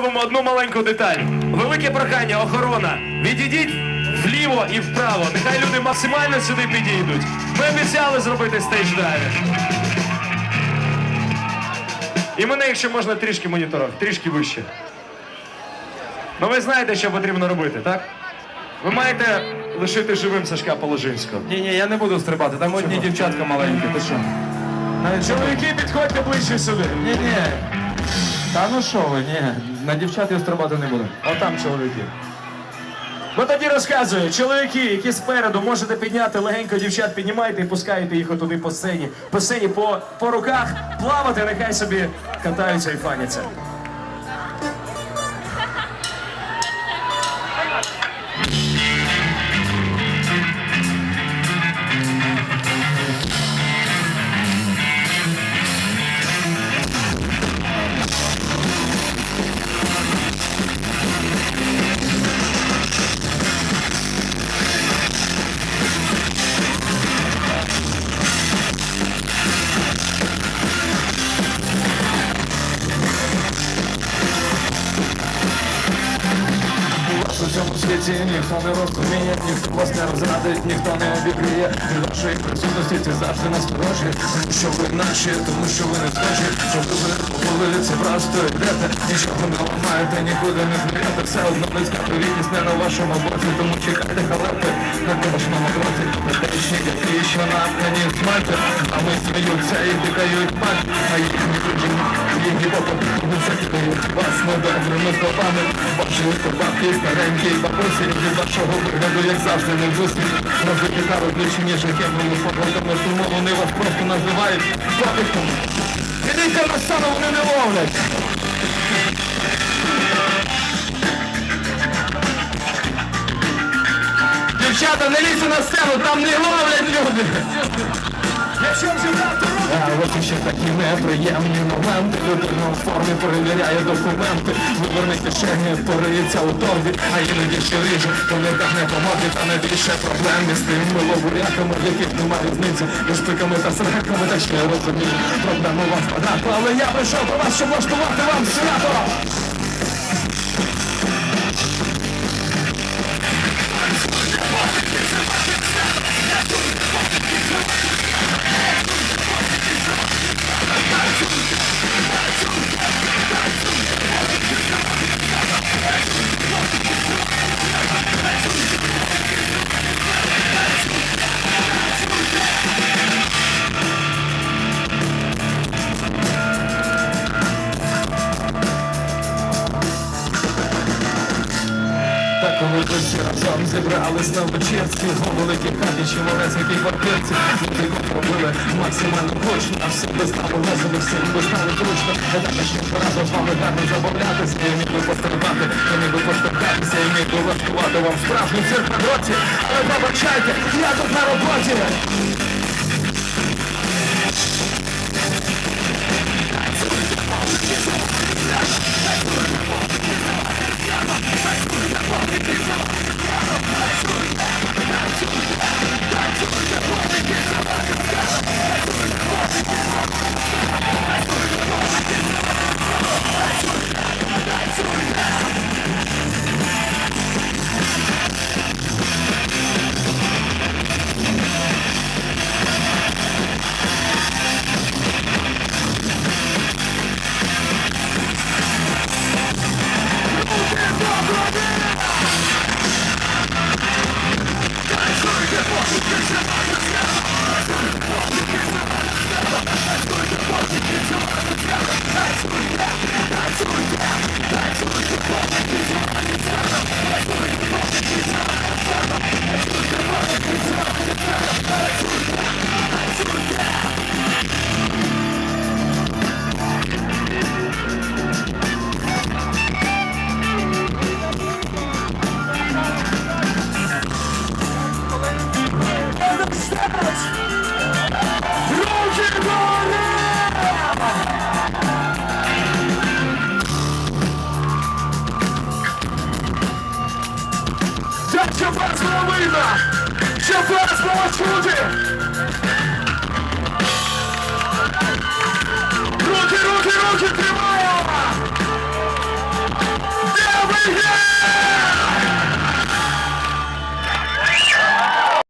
зробимо одну маленьку деталь. Велике прохання, охорона. Відійдіть вліво і вправо. Нехай люди максимально сюди підійдуть. Ми обіцяли зробити стейдж дайвінг. І мене, якщо можна, трішки моніторов, трішки вище. Ну ви знаєте, що потрібно робити, так? Ви маєте лишити живим Сашка Положинського. Ні, ні, я не буду стрибати, там одні дівчатка маленькі, ти що? Навіть Чоловіки, підходьте ближче сюди. Ні, ні. Та ну що ви, ні. На дівчат я стрибати не буду. Отам чоловіки. Бо тоді розказую, чоловіки, які спереду можете підняти легенько дівчат, піднімайте і пускаєте їх отуди по сцені. По сцені, по, по руках плавати, нехай собі катаються і фаняться. Світі ніхто не розуміє, ніхто вас не розрадить, ніхто не обігріє. Від вашої присутності це завжди насторожує. Тому що ви наші, тому що ви не схожі. Щоб ви по вулиці просто йдете, нічого не ламаєте, нікуди не змієте. Все одно близька привітність не на вашому боці, тому чекайте халепи на кожному кроці. Метечні дяки, що напхані смерти, а ми сміються і дикають мать, а їхні дружі, їхні попадки, закидають вас недобрими словами. Ваші бабки, старенькі бабусі, від вашого вигляду, як завжди, не зустріч. Розбиті та розлічені ніж якими спогадами, тому вони вас просто називають попитом. Ідіть на сцену, вони не ловлять. Дівчата, не лізьте на сцену, там не ловлять люди. Якщо вже ще такі неприємні моменти. Людина в формі перевіряє документи. Виверни кишені, пориється у торбі, а іноді ще ріже, так не помоги, та більше проблем із тим миловуряками, в яких немає різниці між пиками та сраками, так що я розумію. Проблему вам багато, але я прийшов до вас, щоб влаштувати вам свято. Так коли ви всі разом зібрались на вечірці У великій хаті чи малесенькій квартирці Люди пробили максимально гучно А всі би стало весело, всім би стало зручно Я так ще разом з вами гарно забавлятися. Я міг би пострибати, я міг би поштовхатися Я міг би влаштувати вам справжню цирк на дроті Але пробачайте, я тут на роботі щоб вас видно, щоб вас було чути.